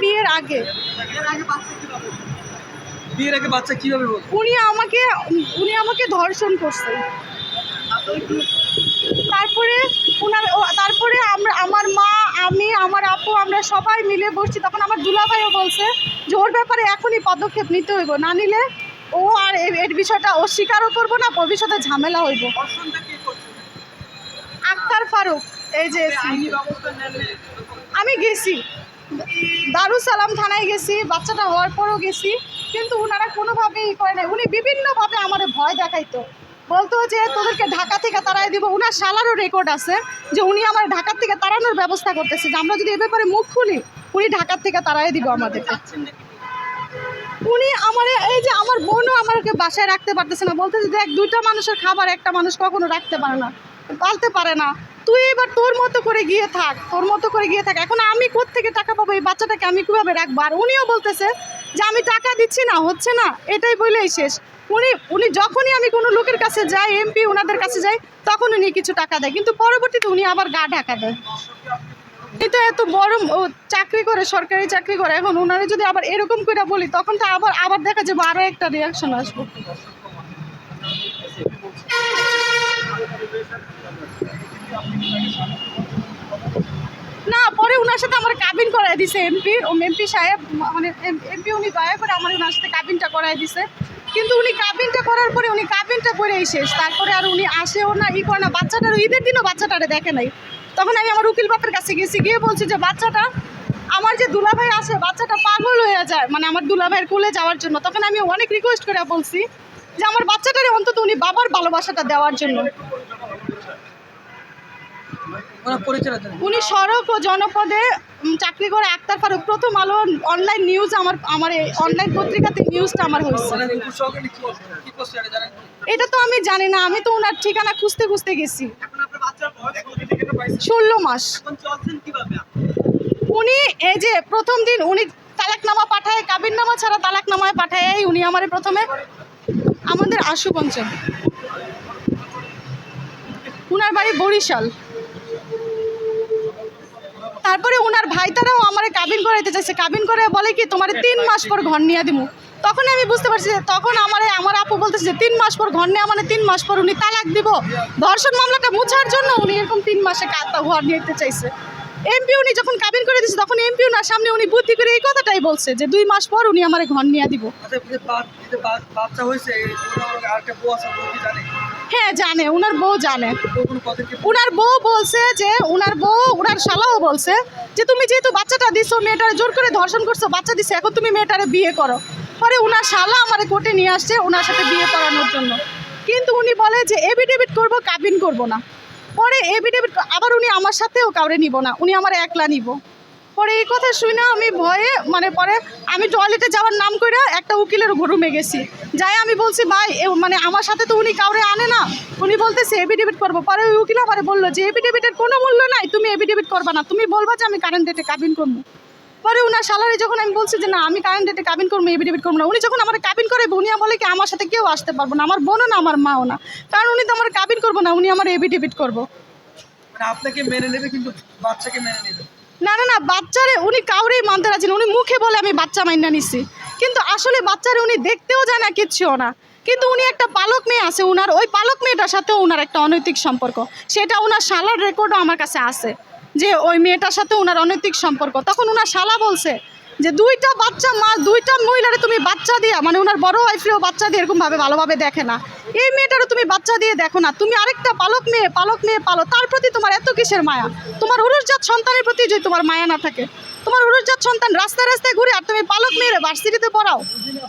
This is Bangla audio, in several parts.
বিয়ের আগে। বিয়ের আগে বাচ্চা কীভাবে উনি আমাকে উনি আমাকে ধর্ষণ করছে। তারপরে উনার ও- তারপরে আমরা আমার মা আমি আমার আপু আমরা সবাই মিলে বসছি। তখন আমার দুলাভাইও বলছে যে ওর ব্যাপারে এখনই পদক্ষেপ নিতে হইব। না নিলে ও আর এর বিষয়টা ও স্বীকারও করব না ভবিষ্যতে ঝামেলা হইব। আক্তার ফারুক এই যে আমি গেছি। দারুসালাম থানায় গেছি বাচ্চাটা হওয়ার পরও গেছি কিন্তু ওনারা কোনোভাবেই করে নাই। উনি বিভিন্নভাবে আমার ভয় দেখাইতো। বলতো যে তোদেরকে ঢাকা থেকে তাড়াই দিব। ওনার শালারও রেকর্ড আছে যে উনি আমার ঢাকার থেকে তাড়ানোর ব্যবস্থা করতেছে যে আমরা যদি এ ব্যাপারে মুখ খুলি উনি ঢাকার থেকে তাড়াই দিব আমাদেরকে। উনি আমার এই যে আমার বোনও আমাকে বাসায় রাখতে পারতেছে না। বলতেছে দেখ দুইটা মানুষের খাবার একটা মানুষ কখনো রাখতে পারে না পালতে পারে না। তুই এবার তোর মতো করে গিয়ে থাক, তোর মতো করে গিয়ে থাক। এখন আমি থেকে টাকা পাবো? এই বাচ্চাটাকে আমি কীভাবে রাখব? আর উনিও বলতেছে যে, আমি টাকা দিচ্ছি না, হচ্ছে না? এটাই বলেই শেষ। উনি উনি যখনই আমি কোনো লোকের কাছে যাই, এমপি ওনাদের কাছে যাই তখন উনি কিছু টাকা দেয়। কিন্তু পরবর্তীতে উনি আবার গা ঢাকা দেয়। এটা এত বড় চাকরি করে, সরকারি চাকরি করে। এখন ওনারা যদি আবার এরকম করে বলি, তখন তো আবার আবার দেখা যাবে আরও একটা রিয়াকশন আসব। না, পরে ওনার সাথে আমার কাবিন করাই দিছে এমপি ও এমপি সাহেব মানে এমপি উনি দয়া করে আমার ওনার সাথে কাবিনটা করাই দিছে। কিন্তু উনি কাবিনটা করার পরে উনি কাবিনটা করেই শেষ। তারপরে আর উনি আসেও না, ই করে না। বাচ্চাটার ঈদের দিনও বাচ্চাটারে দেখে নাই। তখন আমি আমার উকিল বাপের কাছে গেছি, গিয়ে বলছি যে, বাচ্চাটা, আমার যে দুলাভাই আছে বাচ্চাটা পাগল হয়ে যায় মানে আমার দুলাভাইয়ের কুলে যাওয়ার জন্য। তখন আমি অনেক রিকোয়েস্ট করে বলছি যে, আমার বাচ্চাটারে অন্তত উনি বাবার ভালোবাসাটা দেওয়ার জন্য। উনি সড়ক ও জনপদে চাকরি করে আক্তার ফারুক প্রথম আলো অনলাইন নিউজ আমার আমার অনলাইন পত্রিকাতে নিউজটা আমার হয়েছে। মানে এটা তো আমি জানি না আমি তো ওনার ঠিকানা খুঁজতে খুঁজতে গেছি। ষোলো মাস। উনি এই যে প্রথম দিন উনি তালাকনামা পাঠায় কাবিননামা ছাড়া তালাকনামায় পাঠায় উনি আমার প্রথমে আমাদের আশুগঞ্জে। উনার বাড়ি বরিশাল। তারপরে ওনার ভাই তারাও আমার কাবিন করাইতে চাইছে। কাবিন করে বলে কি, তোমার তিন মাস পর ঘর নিয়ে দিমু। তখন আমি বুঝতে পারছি যে তখন আমার আমার আপু বলতেছে যে, তিন মাস পর ঘর নেওয়া মানে তিন মাস পর উনি তালাক দিব। ধর্ষণ মামলাটা মুছার জন্য উনি এরকম তিন মাসে ঘর নিতে চাইছে। এমপি উনি যখন কাবিন করে দিচ্ছে তখন এমপি ওনার সামনে উনি বুদ্ধি করে এই কথাটাই বলছে যে, দুই মাস পর উনি আমার ঘর নিয়ে দিব। হ্যাঁ জানে ওনার বউ জানে। ওনার বউ বলছে যে ওনার বউ ওনার শালাও বলছে যে, তুমি যেহেতু বাচ্চাটা দিছো, মেয়েটারে জোর করে ধর্ষণ করছ, বাচ্চা দিছে, এখন তুমি মেয়েটারে বিয়ে করো। পরে ওনার শালা আমার কোর্টে নিয়ে আসছে ওনার সাথে বিয়ে করানোর জন্য। কিন্তু উনি বলে যে এভিডেভিট করব, কাবিন করব না। পরে এভিডেভিট আবার উনি আমার সাথেও কাউরে নিব না, উনি আমার একলা নিব। পরে এই কথা শুনে আমি ভয়ে মানে পরে আমি টয়লেটে যাওয়ার নাম করে একটা উকিলের রুমে গেছি। যাই আমি বলছি, ভাই মানে আমার সাথে তো উনি কাউরে আনে না। উনি বলতেছে এভিডেভিট করব। পরে ওই উকিল আমারে বলল যে এভিডেভিটের কোনো মূল্য নাই, তুমি এভিডেভিট করবা না। তুমি বলবা যে আমি কারেন্ট ডেটে কাবিন করব। পরে উনার স্যালারি যখন আমি বলছি যে, না, আমি কারেন্ট ডেটে কাবিন করব এভিডেভিট করব না। উনি যখন আমার কাবিন করে উনি বলে কি, আমার সাথে কেউ আসতে পারব না। আমার বোনও না, আমার মাও না। কারণ উনি তো আমার কাবিন করব না, উনি আমার এভিডেভিট করব। মানে আপনাকে মেনে নেবে, কিন্তু বাচ্চাকে মেনে নেবে। না না না, বাচ্চারে উনি কাউরেই মানতে রাজি না। উনি মুখে বলে আমি বাচ্চা মাইনা নিছি। কিন্তু আসলে বাচ্চারে উনি দেখতেও যায় না, কিচ্ছুও না। কিন্তু উনি একটা পালক মেয়ে আছে, উনার ওই পালক মেয়েটার সাথেও উনার একটা অনৈতিক সম্পর্ক। সেটা উনার শালার রেকর্ডও আমার কাছে আছে, যে ওই মেয়েটার সাথে উনার অনৈতিক সম্পর্ক। তখন উনার শালা বলছে যে দুইটা বাচ্চা মা দুইটা মহিলারে তুমি বাচ্চা দিয়া মানে ওনার বড় ওয়াইফরেও বাচ্চা দিয়ে এরকমভাবে ভালোভাবে দেখে না। এই মেয়েটারও তুমি বাচ্চা দিয়ে দেখো না। তুমি আরেকটা পালক মেয়ে পালক মেয়ে পালো। তার প্রতি তোমার এত কিসের মায়া? তোমার উরুজাত সন্তানের প্রতি যদি তোমার মায়া না থাকে তোমার উরুজাত সন্তান রাস্তায় রাস্তায় ঘুরে আর তুমি পালক মেয়েরে ভার্সিটিতে পড়াও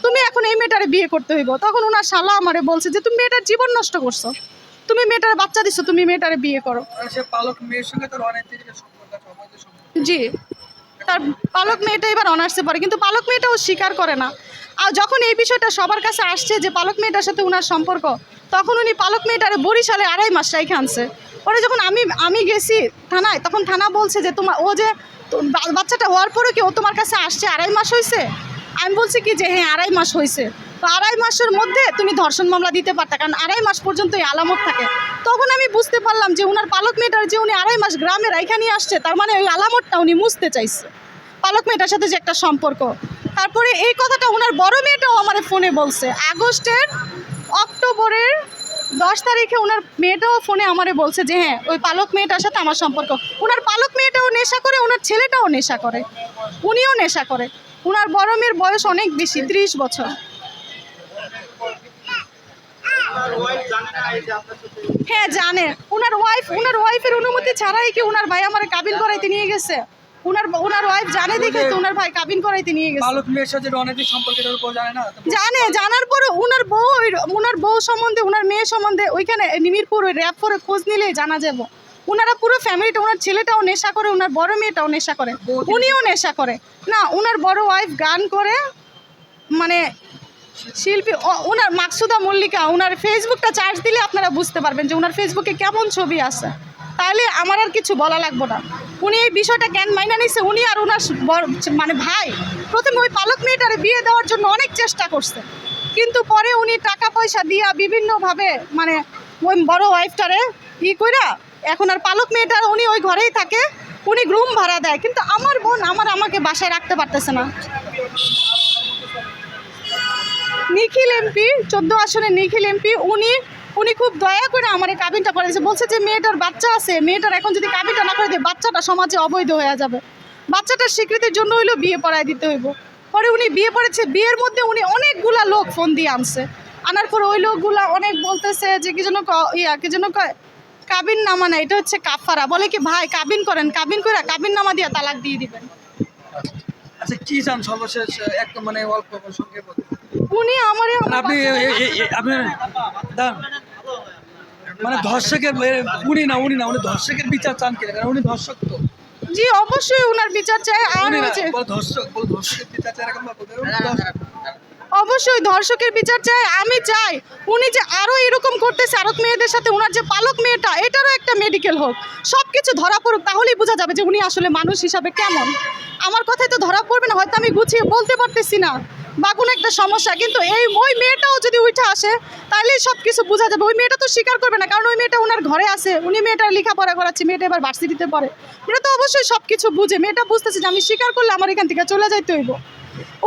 তুমি এখন এই মেয়েটারে বিয়ে করতে হইব। তখন ওনার শালা আমারে বলছে যে তুমি মেয়েটার জীবন নষ্ট করছ। তুমি মেয়েটার বাচ্চা দিছো তুমি মেয়েটারে বিয়ে করো। সে পালক মেয়ের সঙ্গে তার অনেক জি। তার পালক মেয়েটা এবার অনার্সে পড়ে, কিন্তু পালক মেয়েটা ও স্বীকার করে না। আর যখন এই বিষয়টা সবার কাছে আসছে যে পালক মেয়েটার সাথে ওনার সম্পর্ক, তখন উনি পালক মেয়েটারে বরিশালে আড়াই মাস রাইখে আনছে। পরে যখন আমি আমি গেছি থানায়, তখন থানা বলছে যে তোমার ও যে বাচ্চাটা হওয়ার পরে কি ও তোমার কাছে আসছে? আড়াই মাস হয়েছে আমি বলছি কি যে হ্যাঁ আড়াই মাস হয়েছে। তো আড়াই মাসের মধ্যে তুমি ধর্ষণ মামলা দিতে পারতা, কারণ আড়াই মাস পর্যন্ত এই আলামত থাকে। তখন আমি বুঝতে পারলাম যে, উনার পালক মেয়েটার যে উনি আড়াই মাস গ্রামে রাইখা নিয়ে আসছে, তার মানে ওই আলামতটা উনি মুছতে চাইছে। পালক মেয়েটার সাথে যে একটা সম্পর্ক। তারপরে এই কথাটা ওনার বড় মেয়েটাও আমার ফোনে বলছে। আগস্টের অক্টোবরের দশ তারিখে ওনার মেয়েটাও ফোনে আমারে বলছে যে হ্যাঁ ওই পালক মেয়েটার সাথে আমার সম্পর্ক। ওনার পালক মেয়েটাও নেশা করে ওনার ছেলেটাও নেশা করে। উনিও নেশা করে। ওনার বড় মেয়ের বয়স অনেক বেশি ত্রিশ বছর। হ্যাঁ জানে। ওনার ওয়াইফ ওনার ওয়াইফের অনুমতি ছাড়াই কি ওনার ভাই আমার কাবিন করাইতে নিয়ে গেছে? ওনার ওনার ওয়াইফ জানে দেখে তো ওনার ভাই কাবিন করাইতে নিয়ে গেছে। বালক মেয়ের সাথে অনেকদিন সম্পর্কে এটার জানে না জানে জানার পরে ওনার বউ ওনার বউ সম্বন্ধে ওনার মেয়ে সম্বন্ধে ওইখানে নিমিরপুর ওই র্যাপ করে খোঁজ নিলেই জানা যাব। ওনারা পুরো ফ্যামিলিটা ওনার ছেলেটাও নেশা করে ওনার বড় মেয়েটাও নেশা করে। উনিও নেশা করে। না ওনার বড় ওয়াইফ গান করে মানে শিল্পী ওনার মাকসুদা মল্লিকা ওনার ফেসবুকটা চার্জ দিলে আপনারা বুঝতে পারবেন যে ওনার ফেসবুকে কেমন ছবি আছে। তাহলে আমার আর কিছু বলা লাগবে না। উনি এই বিষয়টা জ্ঞান মাইনা নিছে, উনি আর ওনার মানে ভাই। প্রথমে ওই পালক মেয়েটারে বিয়ে দেওয়ার জন্য অনেক চেষ্টা করছে। কিন্তু পরে উনি টাকা পয়সা দিয়া বিভিন্নভাবে মানে ওই বড় ওয়াইফটারে ই কইরা এখন আর পালক মেয়েটার উনি ওই ঘরেই থাকে, উনি গ্রুম ভাড়া দেয়। কিন্তু আমার বোন আমার আমাকে বাসায় রাখতে পারতেছে না। নিখিল এমপি, চোদ্দ আসনের নিখিল এমপি, উনি উনি খুব দয়া করে আমার এই কাবিনটা করে বলছে যে মেয়েটার বাচ্চা আছে, মেয়েটার এখন যদি কাবিনটা না করে দেয়, বাচ্চাটা সমাজে অবৈধ হয়ে যাবে। বাচ্চাটার স্বীকৃতির জন্য হইল বিয়ে পড়ায় দিতে হইব। পরে উনি বিয়ে পড়েছে, বিয়ের মধ্যে উনি অনেকগুলা লোক ফোন দিয়ে আনছে। আনার পর ওই লোকগুলা অনেক বলতেছে যে কি যেন ইয়া, কি যেন কয় কাবিন নামা না এটা হচ্ছে কাফারা। বলে কি ভাই কাবিন করেন কাবিন করে কাবিন নামা দিয়ে তালাক দিয়ে দিবেন। আচ্ছা কি চান সর্বশেষ? একদম মানে অল্প সংক্ষেপ উনি আমারে মানে আপনি এ- এ- এ- এ- আপনি মানে ধর্ষকের উনি না উনি না উনি ধর্ষকের বিচার চান কিনা? কারণ উনি ধর্ষক তো। জি অবশ্যই ওনার বিচার চাই আর হচ্ছে ধর্ষক ধর্ষকের বিচার চাই এরকম অবশ্যই ধর্ষকের বিচার চাই, আমি চাই। উনি যে আরও এরকম করতেছে, আরত মেয়েদের সাথে ওনার যে পালক মেয়েটা, এটারও একটা মেডিকেল হোক। সব কিছু ধরা পড়ুক, তাহলেই বোঝা যাবে যে উনি আসলে মানুষ হিসাবে কেমন। আমার কথাই তো ধরা পড়বে না, হয়তো আমি গুছিয়ে বলতে পারতেছি না, বা কোনো একটা সমস্যা। কিন্তু এই ওই মেয়েটাও যদি উঠে আসে তাহলে সব কিছু বোঝা যাবে। ওই মেয়েটা তো স্বীকার করবে না, কারণ ওই মেয়েটা ওনার ঘরে আছে। উনি মেয়েটার লেখাপড়া করাচ্ছে, মেয়েটা এবার ভার্সিটিতে পড়ে। মেয়েটা তো অবশ্যই সব কিছু বুঝে। মেয়েটা বুঝতেছে যে আমি স্বীকার করলে আমার এখান থেকে চলে যাইতে হইব।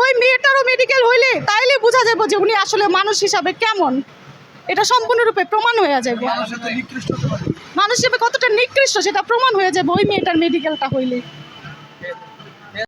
ওই মেয়েটারও মেডিকেল হইলে তাইলে বোঝা যাবে যে উনি আসলে মানুষ হিসাবে কেমন। এটা সম্পূর্ণরূপে প্রমাণ হয়ে যাবে মানুষ হিসাবে কতটা নিকৃষ্ট সেটা প্রমাণ হয়ে যাবে ওই মেয়েটার মেডিকেলটা হইলে।